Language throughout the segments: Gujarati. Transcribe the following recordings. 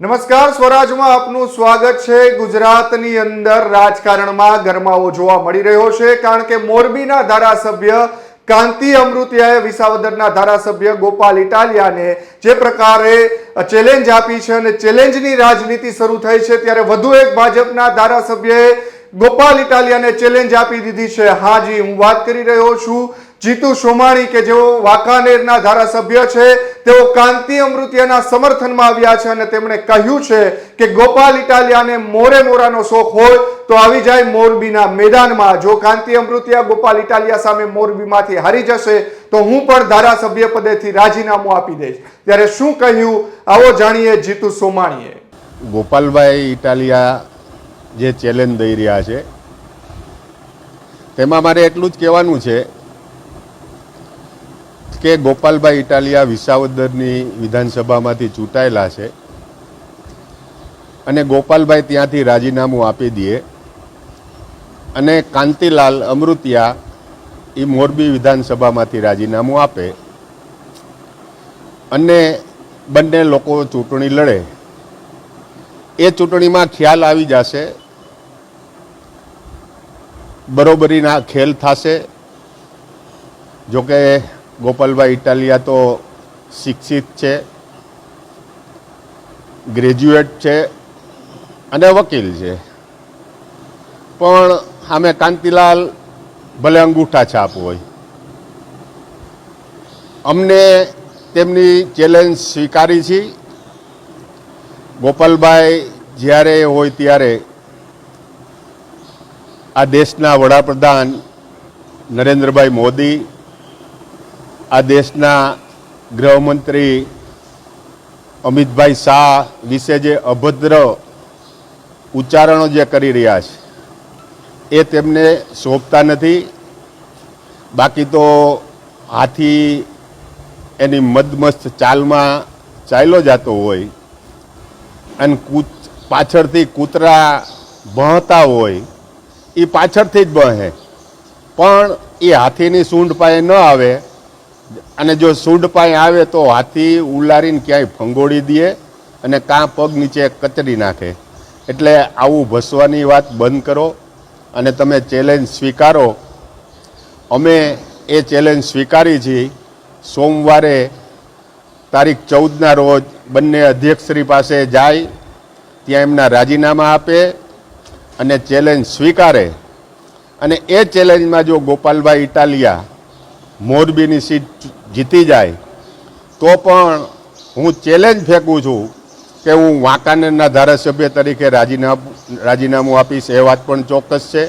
નમસ્કાર, સ્વરાજમાં આપનું સ્વાગત છે. ગુજરાતની અંદર રાજકારણમાં ગરમાવો જોવા મળી રહ્યો છે, કારણ કે મોરબીના ધારાસભ્ય કાંતિ અમૃતિયાએ વિસાવદરના ધારાસભ્ય ગોપાલ ઇટાલિયાને જે પ્રકારે ચેલેન્જ આપી છે અને ચેલેન્જની રાજનીતિ શરૂ થઈ છે, ત્યારે વધુ એક ભાજપના ધારાસભ્યએ ગોપાલ ઇટાલિયાને ચેલેન્જ આપી દીધી છે. હાજી હું વાત કરી રહ્યો છું. જીતુ સોમાણી, કે જેઓ વાંકાનેરના ધારાસભ્ય છે, તેઓ કાંતિ અમૃતિયાના સમર્થનમાં આવ્યા છે અને તેમણે કહ્યું છે કે ગોપાલ ઇટાલિયાને મોરે મોરાનો શોખ હોય તો આવી જાય મોરબીના મેદાનમાં. જો કાંતિ અમૃતિયા ગોપાલ ઇટાલિયા સામે મોરબીમાંથી હારી જશે, તો હું પણ ધારાસભ્ય પદેથી રાજીનામું આપી દઈશ. ત્યારે શું કહ્યું? આવો જાણીએ જીતુ સોમાણીએ. ગોપાલભાઈ ઇટાલિયા જે ચેલેન્જ દઈ રહ્યા છે, તેમાં મારે એટલું જ કહેવાનું છે કે ગોપાલભાઈ ઇટાલિયા વિસાવદરની વિધાનસભામાંથી ચૂંટાયેલા છે અને ગોપાલભાઈ ત્યાંથી રાજીનામું આપી દે. અને કાંતિલાલ અમૃતિયા એ મોરબી વિધાનસભામાંથી રાજીનામું આપે. અને બંને લોકો ચૂંટણી લડે. એ ચૂંટણીમાં ખ્યાલ આવી જશે. બરોબરીના ખેલ થશે. જોકે ગોપાલભાઈ ઇટાલિયા તો શિક્ષિત છે ગ્રેજ્યુએટ છે અને વકીલ છે. પણ સામે કાંતિલાલ ભલે અંગૂઠા છાપ હોય. અમને તેમની ચેલેન્જ સ્વીકારી છે. ગોપાલભાઈ જ્યારે હોય ત્યારે આ દેશના વડાપ્રધાન નરેન્દ્રભાઈ મોદી આ દેશના ગૃહમંત્રી અમિતભાઈ શાહ વિશે જે અભદ્ર ઉચ્ચારણો જે કરી રહ્યા છે, એ તેમને શોભતા નથી. બાકી તો હાથી એની મદમસ્ત ચાલમાં ચાલ્યો જતો હોય અને કૂચ, પાછળથી કૂતરા ભણતા હોય એ પાછળથી જ બહે પણ એ હાથીની સૂંઢ પાસે ન આવે અને જો સૂડ પાય આવે તો હાથી ઉલારીને ક્યાંય ફંગોળી દે અને કાં પગ નીચે કચડી નાખે. એટલે આવું ભસવાની વાત બંધ કરો અને તમે ચેલેન્જ સ્વીકારો. અમે એ ચેલેન્જ સ્વીકારી છીએ સોમવારે તારીખ ચૌદના રોજ બંને અધ્યક્ષશ્રી પાસે જાય, ત્યાં એમના રાજીનામા આપે અને ચેલેન્જ સ્વીકારે. અને એ ચેલેન્જમાં જો ગોપાલભાઈ ઇટાલિયા મોરબીની સીટ જીતી જાય, તો પણ હું ચેલેન્જ ફેંકું છું કે હું વાંકાનેરના ધારાસભ્ય તરીકે રાજીનામું રાજીનામું આપીશ, એ વાત પણ ચોક્કસ છે.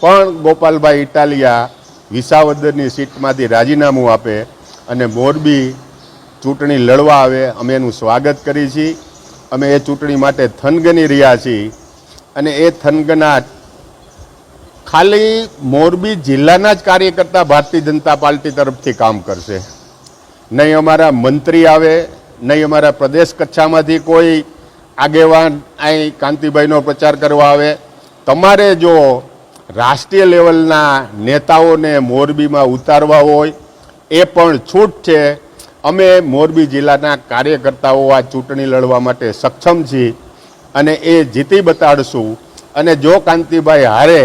પણ ગોપાલભાઈ ઇટાલિયા વિસાવદરની સીટમાંથી રાજીનામું આપે અને મોરબી ચૂંટણી લડવા આવે, અમે એનું સ્વાગત કરી છીએ અમે એ ચૂંટણી માટે થનગની રહ્યા છીએ અને એ થનગનાટ ખાલી મોરબી જિલ્લાના જ કાર્યકર્તા ભારતીય જનતા પાર્ટી તરફથી કામ કરશે. નહીં અમારા મંત્રી આવે, નહીં અમારા પ્રદેશ કચ્છામાંથી કોઈ આગેવાન અહીં કાંતિભાઈનો પ્રચાર કરવા આવે. તમારે જો રાષ્ટ્રીય લેવલના નેતાઓને મોરબીમાં ઉતારવા હોય, એ પણ છૂટ છે. અમે મોરબી જિલ્લાના કાર્યકર્તાઓ આ ચૂંટણી લડવા માટે સક્ષમ છીએ અને એ જીતી બતાડશું. અને જો કાંતિભાઈ હારે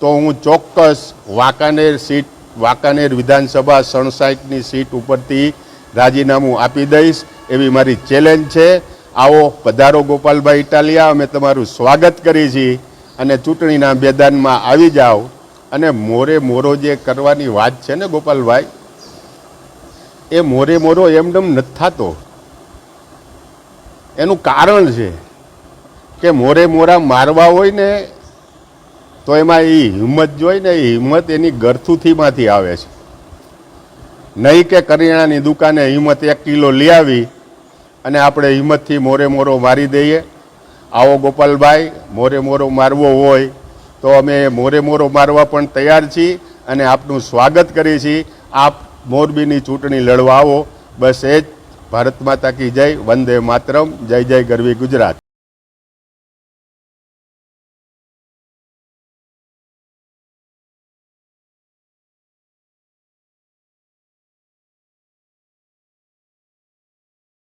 તો હું ચોક્કસ વાંકાનેર સીટ, વાંકાનેર વિધાનસભા સણસાઠની સીટ ઉપરથી રાજીનામું આપી દઈશ. એવી મારી ચેલેન્જ છે. આવો પધારો ગોપાલભાઈ ઇટાલિયા, અમે તમારું સ્વાગત કરી છીએ. અને ચૂંટણીના મેદાનમાં આવી જાઓ. અને મોરે મોરો જે કરવાની વાત છે ને ગોપાલભાઈ, એ મોરે મોરો એમડમ નથી થતો. એનું કારણ છે કે મોરે મોરા મારવા હોય ને તો એમાં એ હિંમત જોઈ ને એ હિંમત એની ગરથુથીમાંથી આવે છે. નહીં કે કરિયાણાની દુકાને હિંમત એક કિલો લઈ આવી અને આપણે હિંમતથી મોરે મોરો મારી દઈએ. આવો ગોપાલભાઈ, મોરે મોરો મારવો હોય તો અમે મોરે મોરો મારવા પણ તૈયાર છીએ અને આપનું સ્વાગત કરીએ છીએ. આપ મોરબીની ચૂંટણી લડવા આવો. બસ એ જ. ભારત માતા કી જય. વંદે માતરમ. જય જય ગરવી ગુજરાત.